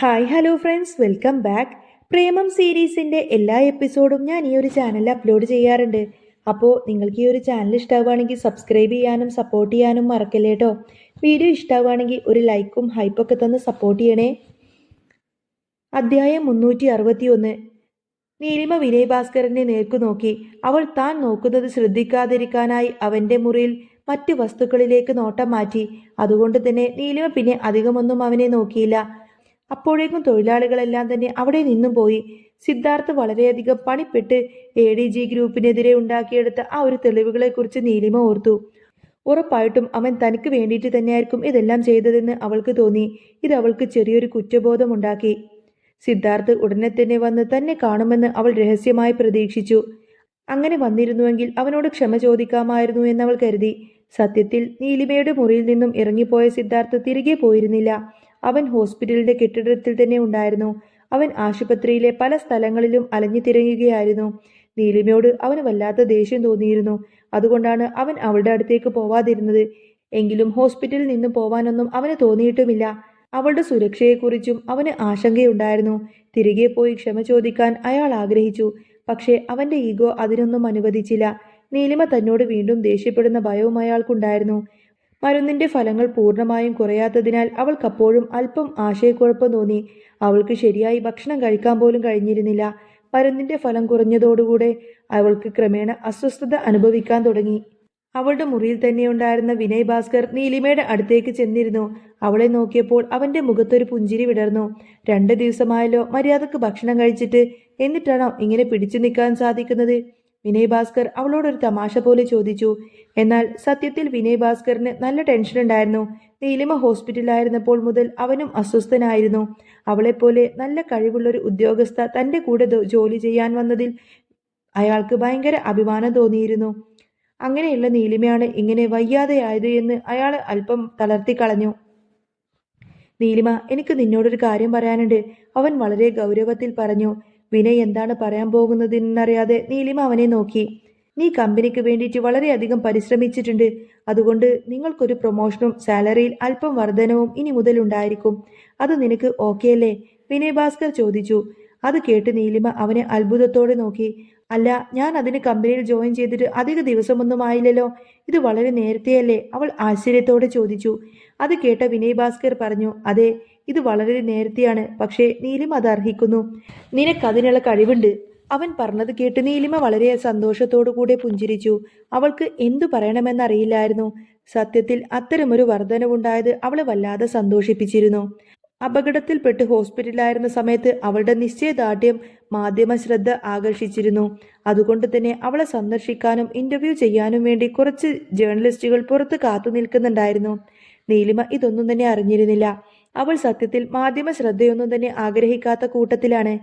Hi hello friends welcome back Premam സീരീസിന്റെ എല്ലാ എപ്പിസോഡും ഞാൻ ഈ ഒരു ചാനലിൽ അപ്ലോഡ് ചെയ്യാറുണ്ട്. അപ്പോൾ നിങ്ങൾക്ക് ഈ ഒരു ചാനൽ ഇഷ്ടമാവുകയാണെങ്കിൽ സബ്സ്ക്രൈബ് ചെയ്യാനും സപ്പോർട്ട് ചെയ്യാനും മറക്കല്ലേ കേട്ടോ വീഡിയോ ഇഷ്ടമാവുകയാണെങ്കിൽ ഒരു ലൈക്കും ഹൈപ്പൊക്കെ തന്ന് സപ്പോർട്ട് ചെയ്യണേ. അധ്യായം മുന്നൂറ്റി അറുപത്തി ഒന്ന് നീലിമ വിനയ് ഭാസ്കരനെ നേർക്കു നോക്കി. അവൾ താൻ നോക്കുന്നത് ശ്രദ്ധിക്കാതിരിക്കാനായി അവന്റെ മുറിയിൽ മറ്റ് വസ്തുക്കളിലേക്ക് നോട്ടം മാറ്റി. അതുകൊണ്ട് തന്നെ നീലിമ പിന്നെ അധികമൊന്നും അവനെ നോക്കിയില്ല. അപ്പോഴേക്കും തൊഴിലാളികളെല്ലാം തന്നെ അവിടെ നിന്നും പോയി. സിദ്ധാർത്ഥ് വളരെയധികം പണിപ്പെട്ട് എ ഡി ജി ഗ്രൂപ്പിനെതിരെ ഉണ്ടാക്കിയെടുത്ത ആ ഒരു തെളിവുകളെക്കുറിച്ച് നീലിമ ഓർത്തു. ഉറപ്പായിട്ടും അവൻ തനിക്ക് വേണ്ടിയിട്ട് തന്നെയായിരിക്കും ഇതെല്ലാം ചെയ്തതെന്ന് അവൾക്ക് തോന്നി. ഇത് അവൾക്ക് ചെറിയൊരു കുറ്റബോധമുണ്ടാക്കി. സിദ്ധാർത്ഥ് ഉടനെ തന്നെ വന്ന് തന്നെ കാണുമെന്ന് അവൾ രഹസ്യമായി പ്രതീക്ഷിച്ചു. അങ്ങനെ വന്നിരുന്നുവെങ്കിൽ അവനോട് ക്ഷമ ചോദിക്കാമായിരുന്നു എന്നവൾ കരുതി. സത്യത്തിൽ നീലിമയുടെ മുറിയിൽ നിന്നും ഇറങ്ങിപ്പോയ സിദ്ധാർത്ഥ് തിരികെ പോയിരുന്നില്ല. അവൻ ഹോസ്പിറ്റലിന്റെ കെട്ടിടത്തിൽ തന്നെ ഉണ്ടായിരുന്നു. അവൻ ആശുപത്രിയിലെ പല സ്ഥലങ്ങളിലും അലഞ്ഞു തിരയുകയായിരുന്നു. നീലിമയോട് അവന് വല്ലാത്ത ദേഷ്യം തോന്നിയിരുന്നു. അതുകൊണ്ടാണ് അവൻ അവളുടെ അടുത്തേക്ക് പോവാതിരുന്നത്. എങ്കിലും ഹോസ്പിറ്റലിൽ നിന്ന് പോവാനൊന്നും അവന് തോന്നിയിട്ടുമില്ല. അവളുടെ സുരക്ഷയെക്കുറിച്ചും അവന് ആശങ്കയുണ്ടായിരുന്നു. തിരികെ പോയി ക്ഷമ ചോദിക്കാൻ അയാൾ ആഗ്രഹിച്ചു. പക്ഷേ അവന്റെ ഈഗോ അതിനൊന്നും അനുവദിച്ചില്ല. നീലിമ തന്നോട് വീണ്ടും ദേഷ്യപ്പെടുന്ന ഭയവും അയാൾക്കുണ്ടായിരുന്നു. മരുന്നിന്റെ ഫലങ്ങൾ പൂർണമായും കുറയാത്തതിനാൽ അവൾക്കപ്പോഴും അല്പം ആശയക്കുഴപ്പം തോന്നി. അവൾക്ക് ശരിയായി ഭക്ഷണം കഴിക്കാൻ പോലും കഴിഞ്ഞിരുന്നില്ല. മരുന്നിന്റെ ഫലം കുറഞ്ഞതോടുകൂടെ അവൾക്ക് ക്രമേണ അസ്വസ്ഥത അനുഭവിക്കാൻ തുടങ്ങി. അവളുടെ മുറിയിൽ തന്നെ ഉണ്ടായിരുന്ന വിനയ് ഭാസ്കർ നീലിമയുടെ അടുത്തേക്ക് ചെന്നിരുന്നു. അവളെ നോക്കിയപ്പോൾ അവന്റെ മുഖത്തൊരു പുഞ്ചിരി വിടർന്നു. രണ്ട് ദിവസമായല്ലോ മര്യാദയ്ക്ക് ഭക്ഷണം കഴിച്ചിട്ട്. എന്നിട്ടാണോ ഇങ്ങനെ പിടിച്ചു നിൽക്കാൻ സാധിക്കുന്നത്? വിനയ് ഭാസ്കർ അവളോടൊരു തമാശ പോലെ ചോദിച്ചു. എന്നാൽ സത്യത്തിൽ വിനയ് ഭാസ്കറിന് നല്ല ടെൻഷൻ ഉണ്ടായിരുന്നു. നീലിമ ഹോസ്പിറ്റലിലായിരുന്നപ്പോൾ മുതൽ അവനും അസ്വസ്ഥനായിരുന്നു. അവളെപ്പോലെ നല്ല കഴിവുള്ളൊരു ഉദ്യോഗസ്ഥ തന്റെ കൂടെ ജോലി ചെയ്യാൻ വന്നതിൽ അയാൾക്ക് ഭയങ്കര അഭിമാനം തോന്നിയിരുന്നു. അങ്ങനെയുള്ള നീലിമയാണ് ഇങ്ങനെ വയ്യാതെയായത് എന്ന് അയാൾ അല്പം തളർത്തിക്കളഞ്ഞു നീലിമ എനിക്ക് നിന്നോടൊരു കാര്യം പറയാനുണ്ട്. അവൻ വളരെ ഗൗരവത്തിൽ പറഞ്ഞു. വിനയ് എന്താണ് പറയാൻ പോകുന്നതെന്നറിയാതെ നീലിമ അവനെ നോക്കി. നീ കമ്പനിക്ക് വേണ്ടിയിട്ട് വളരെയധികം പരിശ്രമിച്ചിട്ടുണ്ട്. അതുകൊണ്ട് നിങ്ങൾക്കൊരു പ്രൊമോഷനും സാലറിയിൽ അല്പം വർധനവും ഇനി മുതൽ ഉണ്ടായിരിക്കും. അത് നിനക്ക് ഓക്കെ അല്ലേ? വിനയ് ഭാസ്കർ ചോദിച്ചു. അത് കേട്ട് നീലിമ അവനെ അത്ഭുതത്തോടെ നോക്കി. അല്ല ഞാൻ അതിന് കമ്പനിയിൽ ജോയിൻ ചെയ്തിട്ട് അധിക ദിവസമൊന്നും ആയില്ലല്ലോ. ഇത് വളരെ നേരത്തെയല്ലേ? അവൾ ആശ്ചര്യത്തോടെ ചോദിച്ചു. അത് കേട്ട വിനയ് ഭാസ്കർ പറഞ്ഞു. അതെ ഇത് വളരെ നേരത്തെയാണ്. പക്ഷേ നീലിമ അത് അർഹിക്കുന്നു. നിനക്കതിനുള്ള കഴിവുണ്ട്. അവൻ പറഞ്ഞത് കേട്ട് നീലിമ വളരെ സന്തോഷത്തോടു കൂടെ പുഞ്ചിരിച്ചു. അവൾക്ക് എന്തു പറയണമെന്നറിയില്ലായിരുന്നു. സത്യത്തിൽ അത്തരമൊരു വർധനവുണ്ടായത് അവളെ വല്ലാതെ സന്തോഷിപ്പിച്ചിരുന്നു. അപകടത്തിൽപ്പെട്ട് ഹോസ്പിറ്റലിലായിരുന്ന സമയത്ത് അവളുടെ നിശ്ചയദാർഢ്യം മാധ്യമ ശ്രദ്ധ ആകർഷിച്ചിരുന്നു. അതുകൊണ്ട് തന്നെ അവളെ സന്ദർശിക്കാനും ഇന്റർവ്യൂ ചെയ്യാനും വേണ്ടി കുറച്ച് ജേർണലിസ്റ്റുകൾ പുറത്ത് കാത്തു നിൽക്കുന്നുണ്ടായിരുന്നു നീലിമ ഇതൊന്നും തന്നെ അറിഞ്ഞിരുന്നില്ല. അവൾ സത്യത്തിൽ മാധ്യമ ശ്രദ്ധയൊന്നും തന്നെ ആഗ്രഹിക്കാത്ത കൂട്ടത്തിലാണ്.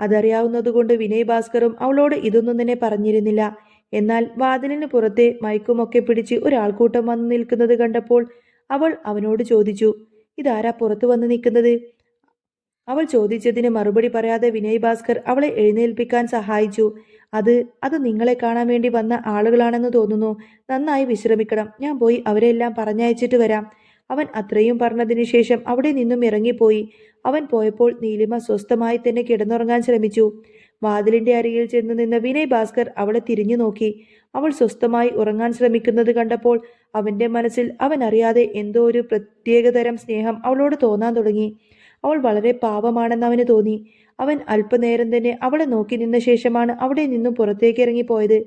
അതറിയാവുന്നതുകൊണ്ട് വിനയ് ഭാസ്കറും അവളോട് ഇതൊന്നും തന്നെ പറഞ്ഞിരുന്നില്ല. എന്നാൽ വാതിലിന് പുറത്തെ മയക്കുമൊക്കെ പിടിച്ച് ഒരാൾക്കൂട്ടം വന്നു നിൽക്കുന്നത് കണ്ടപ്പോൾ അവൾ അവനോട് ചോദിച്ചു ഇതാരാ പുറത്തു വന്ന് നിൽക്കുന്നത്? അവൾ ചോദിച്ചതിന് മറുപടി പറയാതെ വിനയ് ഭാസ്കർ അവളെ എഴുന്നേൽപ്പിക്കാൻ സഹായിച്ചു. അത് അത് നിങ്ങളെ കാണാൻ വേണ്ടി വന്ന ആളുകളാണെന്ന് തോന്നുന്നു. നന്നായി വിശ്രമിക്കണം. ഞാൻ പോയി അവരെല്ലാം പറഞ്ഞയച്ചിട്ട് വരാം. അവൻ അത്രയും പറഞ്ഞതിന് ശേഷം അവിടെ നിന്നും ഇറങ്ങിപ്പോയി. അവൻ പോയപ്പോൾ നീലിമ സ്വസ്ഥമായി തന്നെ കിടന്നുറങ്ങാൻ ശ്രമിച്ചു. വാതിലിന്റെ അരികിൽ ചെന്ന് നിന്ന വിനയ് ഭാസ്കർ അവളെ തിരിഞ്ഞു നോക്കി. അവൾ സ്വസ്ഥമായി ഉറങ്ങാൻ ശ്രമിക്കുന്നത് കണ്ടപ്പോൾ അവന്റെ മനസ്സിൽ അവൻ അറിയാതെ എന്തോ ഒരു പ്രത്യേകതരം സ്നേഹം അവളോട് തോന്നാൻ തുടങ്ങി. അവൾ വളരെ പാവമാണെന്ന് അവന് തോന്നി. അവൻ അല്പനേരം തന്നെ അവളെ നോക്കി നിന്ന ശേഷമാണ് അവിടെ നിന്നും പുറത്തേക്ക് ഇറങ്ങിപ്പോയത്.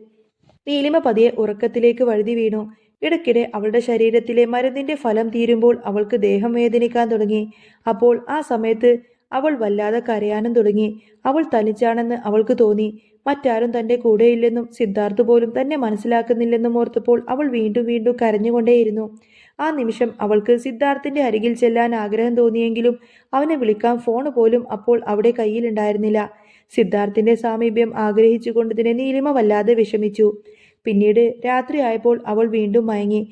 നീലിമ പതിയെ ഉറക്കത്തിലേക്ക് വഴുതി വീണു. ഇടയ്ക്കിടെ അവളുടെ ശരീരത്തിലെ മരുന്നിന്റെ ഫലം തീരുമ്പോൾ അവൾക്ക് ദേഹം വേദനിക്കാൻ തുടങ്ങി. അപ്പോൾ ആ സമയത്ത് അവൾ വല്ലാതെ കരയാനും തുടങ്ങി. അവൾ തനിച്ചാണെന്ന് അവൾക്ക് തോന്നി. മറ്റാരും തന്റെ കൂടെയില്ലെന്നും സിദ്ധാർത്ഥ് പോലും തന്നെ മനസ്സിലാക്കുന്നില്ലെന്നും ഓർത്തപ്പോൾ അവൾ വീണ്ടും വീണ്ടും കരഞ്ഞുകൊണ്ടേയിരുന്നു. ആ നിമിഷം അവൾക്ക് സിദ്ധാർത്ഥിന്റെ അരികിൽ ചെല്ലാൻ ആഗ്രഹം തോന്നിയെങ്കിലും അവനെ വിളിക്കാൻ ഫോൺ പോലും അപ്പോൾ അവിടെ കയ്യിലുണ്ടായിരുന്നില്ല. സിദ്ധാർത്ഥിന്റെ സാമീപ്യം ആഗ്രഹിച്ചുകൊണ്ടതിനെ നീലിമ വല്ലാതെ വിഷമിച്ചു. പിന്നീട് രാത്രിയായപ്പോൾ അവൾ വീണ്ടും മയങ്ങി.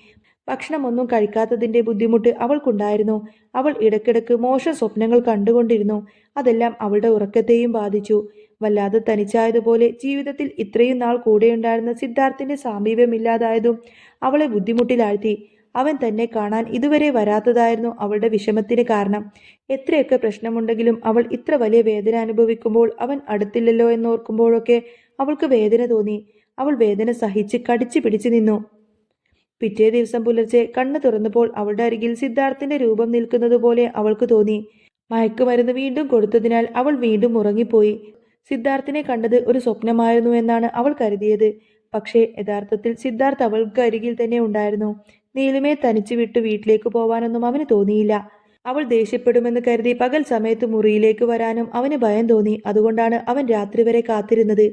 ഭക്ഷണമൊന്നും കഴിക്കാത്തതിന്റെ ബുദ്ധിമുട്ട് അവൾക്കുണ്ടായിരുന്നു. അവൾ ഇടയ്ക്കിടയ്ക്ക് മോശ സ്വപ്നങ്ങൾ കണ്ടുകൊണ്ടിരുന്നു. അതെല്ലാം അവളുടെ ഉറക്കത്തെയും ബാധിച്ചു. വല്ലാതെ തനിച്ചായതുപോലെ ജീവിതത്തിൽ ഇത്രയും നാൾ കൂടെയുണ്ടായിരുന്ന സിദ്ധാർത്ഥിന്റെ സാമീപ്യമില്ലാതായതും അവളെ ബുദ്ധിമുട്ടിലാഴ്ത്തി. അവൻ തന്നെ കാണാൻ ഇതുവരെ വരാത്തതായിരുന്നു അവളുടെ വിഷമത്തിന് കാരണം. എത്രയൊക്കെ പ്രശ്നമുണ്ടെങ്കിലും അവൾ ഇത്ര വലിയ വേദന അനുഭവിക്കുമ്പോൾ അവൻ അടുത്തില്ലല്ലോ എന്നോർക്കുമ്പോഴൊക്കെ അവൾക്ക് വേദന തോന്നി. അവൾ വേദന സഹിച്ച് കടിച്ചു പിടിച്ചു നിന്നു. പിറ്റേ ദിവസം പുലർച്ചെ കണ്ണു തുറന്നപ്പോൾ അവളുടെ അരികിൽ സിദ്ധാർത്ഥിന്റെ രൂപം നിൽക്കുന്നത് പോലെ അവൾക്ക് തോന്നി. മയക്കുമരുന്ന് വീണ്ടും കൊടുത്തതിനാൽ അവൾ വീണ്ടും ഉറങ്ങിപ്പോയി. സിദ്ധാർത്ഥിനെ കണ്ടത് ഒരു സ്വപ്നമായിരുന്നു എന്നാണ് അവൾ കരുതിയത്. പക്ഷേ യഥാർത്ഥത്തിൽ സിദ്ധാർത്ഥ് അവൾക്ക് അരികിൽ തന്നെ ഉണ്ടായിരുന്നു. നീലിമയെ തനിച്ചു വിട്ടു വീട്ടിലേക്ക് പോവാനൊന്നും അവന് തോന്നിയില്ല. അവൾ ദേഷ്യപ്പെടുമെന്ന് കരുതി പകൽ സമയത്ത് മുറിയിലേക്ക് വരാനും അവന് ഭയം തോന്നി. അതുകൊണ്ടാണ് അവൻ രാത്രി വരെ കാത്തിരുന്നത്.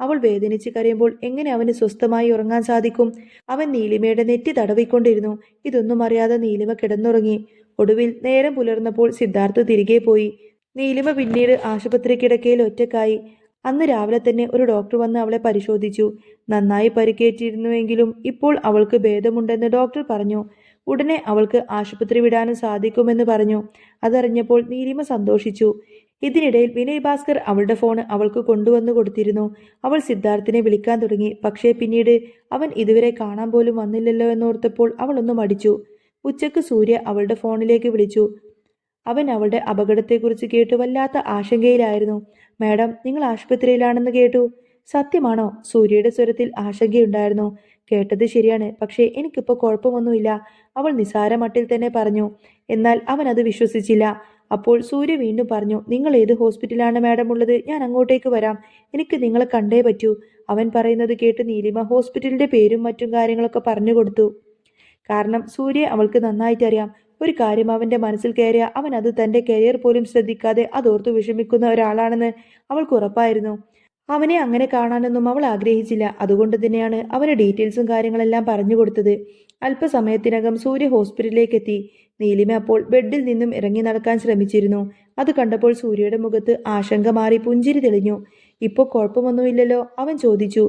അവൾ വേദനിച്ച് കരയുമ്പോൾ എങ്ങനെ അവന് സ്വസ്ഥമായി ഉറങ്ങാൻ സാധിക്കും? അവൻ നീലിമയുടെ നെറ്റി തടവിക്കൊണ്ടിരുന്നു. ഇതൊന്നും അറിയാതെ നീലിമ കിടന്നുറങ്ങി. ഒടുവിൽ നേരം പുലർന്നപ്പോൾ സിദ്ധാർത്ഥ് തിരികെ പോയി. നീലിമ പിന്നീട് ആശുപത്രി കിടക്കയിൽ ഒറ്റക്കായി. അന്ന് രാവിലെ തന്നെ ഒരു ഡോക്ടർ വന്ന് അവളെ പരിശോധിച്ചു. നന്നായി പരിക്കേറ്റിരുന്നുവെങ്കിലും ഇപ്പോൾ അവൾക്ക് ഭേദമുണ്ടെന്ന് ഡോക്ടർ പറഞ്ഞു. ഉടനെ അവൾക്ക് ആശുപത്രി വിടാനും സാധിക്കുമെന്ന് പറഞ്ഞു. അതറിഞ്ഞപ്പോൾ നീലിമ സന്തോഷിച്ചു. ഇതിനിടയിൽ വിനയ് ഭാസ്കർ അവളുടെ ഫോൺ അവൾക്ക് കൊണ്ടുവന്നു കൊടുത്തിരുന്നു. അവൾ സിദ്ധാർത്ഥിനെ വിളിക്കാൻ തുടങ്ങി. പക്ഷേ പിന്നീട് അവൻ ഇതുവരെ കാണാൻ പോലും വന്നില്ലല്ലോ എന്നോർത്തപ്പോൾ അവൾ ഒന്ന് മടിച്ചു. ഉച്ചയ്ക്ക് സൂര്യ അവളുടെ ഫോണിലേക്ക് വിളിച്ചു. അവൻ അവളുടെ അപകടത്തെക്കുറിച്ച് കേട്ട് വല്ലാത്ത ആശങ്കയിലായിരുന്നു. മാഡം നിങ്ങൾ ആശുപത്രിയിലാണെന്ന് കേട്ടു? സത്യമാണോ? സൂര്യയുടെ സ്വരത്തിൽ ആശങ്കയുണ്ടായിരുന്നു. കേട്ടത് ശരിയാണ്. പക്ഷേ എനിക്കിപ്പോൾ കുഴപ്പമൊന്നുമില്ല. അവൾ നിസാര മട്ടിൽ തന്നെ പറഞ്ഞു. എന്നാൽ അവൻ അത് വിശ്വസിച്ചില്ല. അപ്പോൾ സൂര്യ വീണ്ടും പറഞ്ഞു നിങ്ങൾ ഏത് ഹോസ്പിറ്റലാണ് മാഡം ഉള്ളത്? ഞാൻ അങ്ങോട്ടേക്ക് വരാം. എനിക്ക് നിങ്ങളെ കണ്ടേ പറ്റൂ. അവൻ പറയുന്നത് കേട്ട് നീലിമ ഹോസ്പിറ്റലിന്റെ പേരും മറ്റും കാര്യങ്ങളൊക്കെ പറഞ്ഞു കൊടുത്തു. കാരണം സൂര്യ അവൾക്ക് നന്നായിട്ട് അറിയാം. ഒരു കാര്യം അവന്റെ മനസ്സിൽ കയറിയ അവൻ അത് തന്റെ കരിയർ പോലും ശ്രദ്ധിക്കാതെ അതോർത്ത് വിഷമിക്കുന്ന ഒരാളാണെന്ന് അവൾക്ക് ഉറപ്പായിരുന്നു. അവനെ അങ്ങനെ കാണാനൊന്നും അവൾ ആഗ്രഹിച്ചില്ല. അതുകൊണ്ട് തന്നെയാണ് അവന് ഡീറ്റെയിൽസും കാര്യങ്ങളെല്ലാം പറഞ്ഞു കൊടുത്തത്. അല്പസമയത്തിനകം സൂര്യ ഹോസ്പിറ്റലിലേക്ക് എത്തി നീലിമ അപ്പോൾ ബെഡിൽ നിന്നും ഇറങ്ങി നടക്കാൻ ശ്രമിച്ചിരുന്നു. അത് കണ്ടപ്പോൾ സൂര്യയുടെ മുഖത്ത് ആശങ്ക മാറി പുഞ്ചിരി തെളിഞ്ഞു. ഇപ്പോൾ കുഴപ്പമൊന്നുമില്ലല്ലോ? അവൻ ചോദിച്ചു.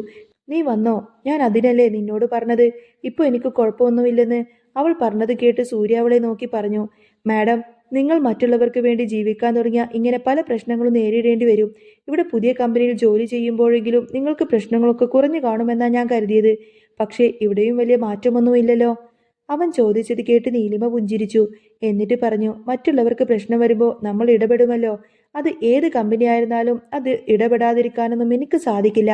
നീ വന്നോ? ഞാൻ അതിനല്ലേ നിന്നോട് പറഞ്ഞത്? ഇപ്പോൾ എനിക്ക് കുഴപ്പമൊന്നുമില്ലെന്ന്? അവൾ പറഞ്ഞത് കേട്ട് സൂര്യ അവളെ നോക്കി പറഞ്ഞു. മാഡം നിങ്ങൾ മറ്റുള്ളവർക്ക് വേണ്ടി ജീവിക്കാൻ തുടങ്ങിയ ഇങ്ങനെ പല പ്രശ്നങ്ങളും നേരിടേണ്ടി വരും. ഇവിടെ പുതിയ കമ്പനിയിൽ ജോലി ചെയ്യുമ്പോഴെങ്കിലും നിങ്ങൾക്ക് പ്രശ്നങ്ങളൊക്കെ കുറഞ്ഞു കാണുമെന്നാണ് ഞാൻ കരുതിയത്. പക്ഷേ ഇവിടെയും വലിയ മാറ്റമൊന്നുമില്ലല്ലോ. അവൻ ചോദിച്ചത് കേട്ട് നീലിമ പുഞ്ചിരിച്ചു. എന്നിട്ട് പറഞ്ഞു മറ്റുള്ളവർക്ക് പ്രശ്നം വരുമ്പോൾ നമ്മൾ ഇടപെടുമല്ലോ. അത് ഏത് കമ്പനി ആയിരുന്നാലും അത് ഇടപെടാതിരിക്കാനൊന്നും എനിക്ക് സാധിക്കില്ല.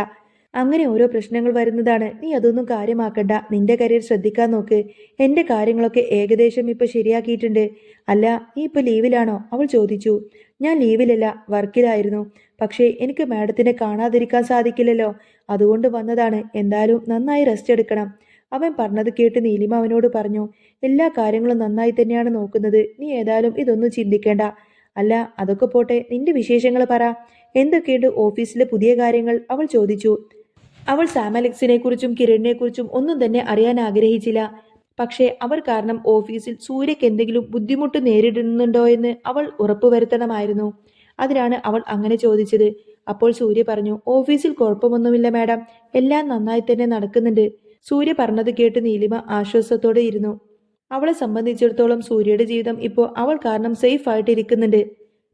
അങ്ങനെ ഓരോ പ്രശ്നങ്ങൾ വരുന്നതാണ്. നീ അതൊന്നും കാര്യമാക്കണ്ട. നിന്റെ കരിയർ ശ്രദ്ധിക്കാൻ നോക്ക്. എന്റെ കാര്യങ്ങളൊക്കെ ഏകദേശം ഇപ്പൊ ശരിയാക്കിയിട്ടുണ്ട്. അല്ല നീ ഇപ്പൊ ലീവിലാണോ അവൾ ചോദിച്ചു. ഞാൻ ലീവിലല്ല വർക്കിലായിരുന്നു. പക്ഷേ എനിക്ക് മാഡത്തിനെ കാണാതിരിക്കാൻ സാധിക്കില്ലല്ലോ. അതുകൊണ്ട് വന്നതാണ്. എന്തായാലും നന്നായി റെസ്റ്റ് എടുക്കണം. അവൻ പറഞ്ഞത് കേട്ട് നീലിമ അവനോട് പറഞ്ഞു എല്ലാ കാര്യങ്ങളും നന്നായി തന്നെയാണ് നോക്കുന്നത്. നീ ഏതായാലും ഇതൊന്നും ചിന്തിക്കേണ്ട. അല്ല അതൊക്കെ പോട്ടെ. നിന്റെ വിശേഷങ്ങൾ പറ. എന്തൊക്കെയുണ്ട് ഓഫീസിലെ പുതിയ കാര്യങ്ങൾ? അവൾ ചോദിച്ചു. അവൾ സാമലക്സിനെ കുറിച്ചും കിരണിനെ കുറിച്ചും ഒന്നും തന്നെ അറിയാൻ ആഗ്രഹിച്ചില്ല. പക്ഷേ അവർ കാരണം ഓഫീസിൽ സൂര്യക്ക് എന്തെങ്കിലും ബുദ്ധിമുട്ട് നേരിടുന്നുണ്ടോ എന്ന് അവൾ ഉറപ്പുവരുത്തണമായിരുന്നു. അതിനാണ് അവൾ അങ്ങനെ ചോദിച്ചത്. അപ്പോൾ സൂര്യ പറഞ്ഞു ഓഫീസിൽ കുഴപ്പമൊന്നുമില്ല മാഡം. എല്ലാം നന്നായി തന്നെ നടക്കുന്നുണ്ട് സൂര്യ പറഞ്ഞത് കേട്ട് നീലിമ ആശ്വാസത്തോടെ ഇരുന്നു. അവളെ സംബന്ധിച്ചിടത്തോളം സൂര്യയുടെ ജീവിതം ഇപ്പോൾ അവൾ കാരണം സേഫ് ആയിട്ട് ഇരിക്കുന്നുണ്ട്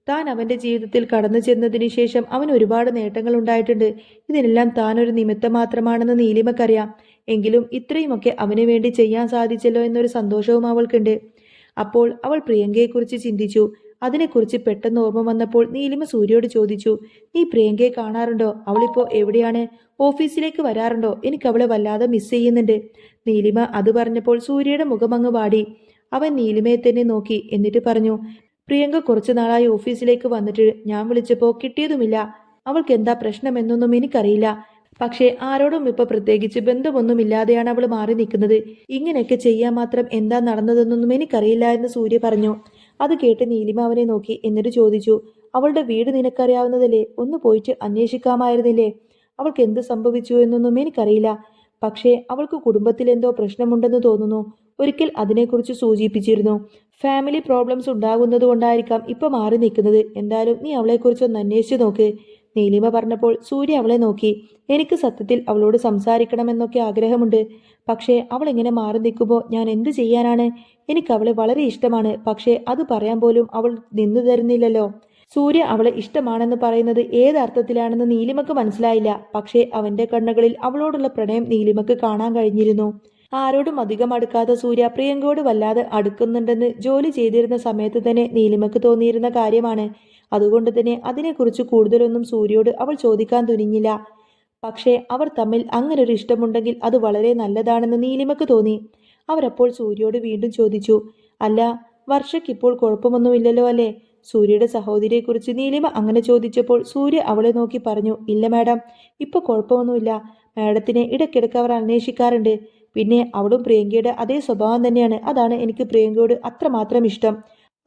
താൻ അവന്റെ ജീവിതത്തിൽ കടന്നു ചെന്നതിന് ശേഷം അവൻ ഒരുപാട് നേട്ടങ്ങൾ ഉണ്ടായിട്ടുണ്ട്. ഇതിനെല്ലാം താൻ ഒരു നിമിത്തം മാത്രമാണെന്ന് നീലിമക്കറിയാം. എങ്കിലും ഇത്രയുമൊക്കെ അവന് വേണ്ടി ചെയ്യാൻ സാധിച്ചല്ലോ എന്നൊരു സന്തോഷവും അവൾക്കുണ്ട്. അപ്പോൾ അവൾ പ്രിയങ്കയെക്കുറിച്ച് ചിന്തിച്ചു. അതിനെക്കുറിച്ച് പെട്ടെന്ന് ഓർമ്മ വന്നപ്പോൾ നീലിമ സൂര്യയോട് ചോദിച്ചു നീ പ്രിയങ്കയെ കാണാറുണ്ടോ? അവളിപ്പോ എവിടെയാണ്? ഓഫീസിലേക്ക് വരാറുണ്ടോ? എനിക്ക് അവളെ വല്ലാതെ മിസ് ചെയ്യുന്നുണ്ട്. നീലിമ അത് പറഞ്ഞപ്പോൾ സൂര്യയുടെ മുഖമങ്ങ് വാടി. അവൻ നീലിമയെ തന്നെ നോക്കി എന്നിട്ട് പറഞ്ഞു പ്രിയങ്ക കുറച്ചു നാളായി ഓഫീസിലേക്ക് വന്നിട്ട് ഞാൻ വിളിച്ചപ്പോൾ കിട്ടിയതുമില്ല. അവൾക്ക് എന്താ പ്രശ്നമെന്നൊന്നും എനിക്കറിയില്ല. പക്ഷേ ആരോടും ഇപ്പൊ പ്രത്യേകിച്ച് ബന്ധമൊന്നുമില്ലാതെയാണ് അവൾ മാറി നിൽക്കുന്നത്. ഇങ്ങനെയൊക്കെ ചെയ്യാൻ മാത്രം എന്താ നടന്നതെന്നൊന്നും എനിക്കറിയില്ല എന്ന് സൂര്യ പറഞ്ഞു. അത് കേട്ട് നീലിമ അവനെ നോക്കി എന്നിട്ട് ചോദിച്ചു അവളുടെ വീട് നിനക്കറിയാവുന്നതല്ലേ? ഒന്ന് പോയിട്ട് അന്വേഷിക്കാമായിരുന്നില്ലേ? അവൾക്ക് എന്ത് സംഭവിച്ചു എന്നൊന്നും എനിക്കറിയില്ല. പക്ഷേ അവൾക്ക് കുടുംബത്തിൽ എന്തോ പ്രശ്നമുണ്ടെന്ന് തോന്നുന്നു. ഒരിക്കൽ അതിനെക്കുറിച്ച് സൂചിപ്പിച്ചിരുന്നു. ഫാമിലി പ്രോബ്ലംസ് ഉണ്ടാകുന്നത് കൊണ്ടായിരിക്കാം ഇപ്പൊ മാറി നിൽക്കുന്നത്. എന്തായാലും നീ അവളെക്കുറിച്ച് ഒന്ന് അന്വേഷിച്ചു നോക്ക്. നീലിമ പറഞ്ഞപ്പോൾ സൂര്യ അവളെ നോക്കി. എനിക്ക് സത്യത്തിൽ അവളോട് സംസാരിക്കണമെന്നൊക്കെ ആഗ്രഹമുണ്ട്. പക്ഷേ അവൾ ഇങ്ങനെ മാറി നിൽക്കുമ്പോൾ ഞാൻ എന്ത് ചെയ്യാനാണ്? എനിക്ക് അവളെ വളരെ ഇഷ്ടമാണ്. പക്ഷേ അത് പറയാൻ പോലും അവൾ നിന്നു തരുന്നില്ലല്ലോ. സൂര്യ അവളെ ഇഷ്ടമാണെന്ന് പറയുന്നത് ഏത് അർത്ഥത്തിലാണെന്ന് നീലിമക്ക് മനസ്സിലായില്ല. പക്ഷേ അവന്റെ കണ്ണുകളിൽ അവളോടുള്ള പ്രണയം നീലിമക്ക് കാണാൻ കഴിഞ്ഞിരുന്നു. ആരോടും അധികം അടുക്കാത്ത സൂര്യ പ്രിയങ്കയോട് വല്ലാതെ അടുക്കുന്നുണ്ടെന്ന് ജോലി ചെയ്തിരുന്ന സമയത്ത് തന്നെ നീലിമക്ക് തോന്നിയിരുന്ന കാര്യമാണ്. അതുകൊണ്ട് തന്നെ അതിനെക്കുറിച്ച് കൂടുതലൊന്നും സൂര്യയോട് അവൾ ചോദിക്കാൻ തുനിഞ്ഞില്ല. പക്ഷേ അവർ തമ്മിൽ അങ്ങനെ ഒരു ഇഷ്ടമുണ്ടെങ്കിൽ അത് വളരെ നല്ലതാണെന്ന് നീലിമക്ക് തോന്നി. അവരപ്പോൾ സൂര്യയോട് വീണ്ടും ചോദിച്ചു അല്ല വർഷയ്ക്കിപ്പോൾ കുഴപ്പമൊന്നുമില്ലല്ലോ അല്ലേ? സൂര്യയുടെ സഹോദരിയെക്കുറിച്ച് നീലിമ അങ്ങനെ ചോദിച്ചപ്പോൾ സൂര്യ അവളെ നോക്കി പറഞ്ഞു ഇല്ല മാഡം ഇപ്പൊ കുഴപ്പമൊന്നുമില്ല. മാഡത്തിനെ ഇടയ്ക്കിടയ്ക്ക് അവർ അന്വേഷിക്കാറുണ്ട്. പിന്നെ അവളും പ്രിയങ്കയുടെ അതേ സ്വഭാവം തന്നെയാണ്. അതാണ് എനിക്ക് പ്രിയങ്കയോട് അത്രമാത്രം ഇഷ്ടം.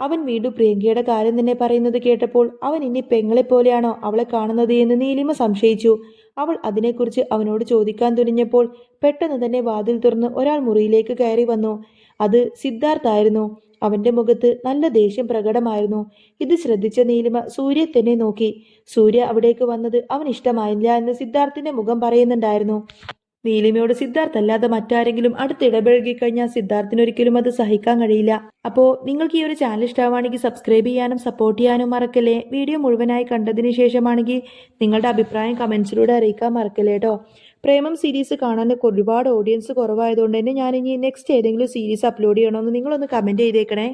അവൻ വീണ്ടും പ്രിയങ്കയുടെ കാര്യം തന്നെ പറയുന്നത് കേട്ടപ്പോൾ അവൻ ഇനി പെങ്ങളെ പോലെയാണോ അവളെ കാണുന്നത് എന്ന് നീലിമ സംശയിച്ചു. അവൾ അതിനെക്കുറിച്ച് അവനോട് ചോദിക്കാൻ തുനിഞ്ഞപ്പോൾ പെട്ടെന്ന് തന്നെ വാതിൽ തുറന്ന് ഒരാൾ മുറിയിലേക്ക് കയറി വന്നു. അത് സിദ്ധാർത്ഥായിരുന്നു അവന്റെ മുഖത്ത് നല്ല ദേഷ്യം പ്രകടമായിരുന്നു. ഇത് ശ്രദ്ധിച്ച നീലിമ സൂര്യ തന്നെ നോക്കി. സൂര്യ അവിടേക്ക് വന്നത് അവൻ ഇഷ്ടമായില്ല എന്ന് സിദ്ധാർത്ഥിന്റെ മുഖം പറയുന്നുണ്ടായിരുന്നു. നീലിമയോട് സിദ്ധാർത്ഥ് അല്ലാതെ മറ്റാരെങ്കിലും അടുത്ത് ഇടപഴകി കഴിഞ്ഞാൽ സിദ്ധാർത്ഥിന് ഒരിക്കലും അത് സഹിക്കാൻ കഴിയില്ല. അപ്പോ നിങ്ങൾക്ക് ഈ ഒരു ചാനൽ ഇഷ്ടമാണെങ്കിൽ സബ്സ്ക്രൈബ് ചെയ്യാനും സപ്പോർട്ട് ചെയ്യാനും മറക്കല്ലേ? വീഡിയോ മുഴുവനായി കണ്ടതിന് ശേഷമാണെങ്കിൽ നിങ്ങളുടെ അഭിപ്രായം കമൻസിലൂടെ അറിയിക്കാൻ മറക്കല്ലേ കേട്ടോ പ്രേമം സീരീസ് കാണാൻ ഒരുപാട് ഓഡിയൻസ് കുറവായതുകൊണ്ട് തന്നെ ഞാൻ ഇനി നെക്സ്റ്റ് ഏതെങ്കിലും സീരീസ് അപ്ലോഡ് ചെയ്യണമെന്ന് നിങ്ങളൊന്ന് കമന്റ് ചെയ്തേക്കണേ.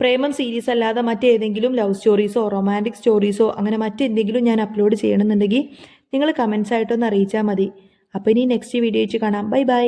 പ്രേമം സീരീസ് അല്ലാതെ മറ്റേതെങ്കിലും ലവ് സ്റ്റോറീസോ റൊമാന്റിക് സ്റ്റോറീസോ അങ്ങനെ മറ്റെന്തെങ്കിലും ഞാൻ അപ്ലോഡ് ചെയ്യണമെന്നുണ്ടെങ്കിൽ നിങ്ങൾ കമൻസ് ആയിട്ടൊന്ന് അറിയിച്ചാൽ മതി. അപ്പോൾ ഇനി നെക്സ്റ്റ് വീഡിയോ വെച്ച് കാണാം. Bye bye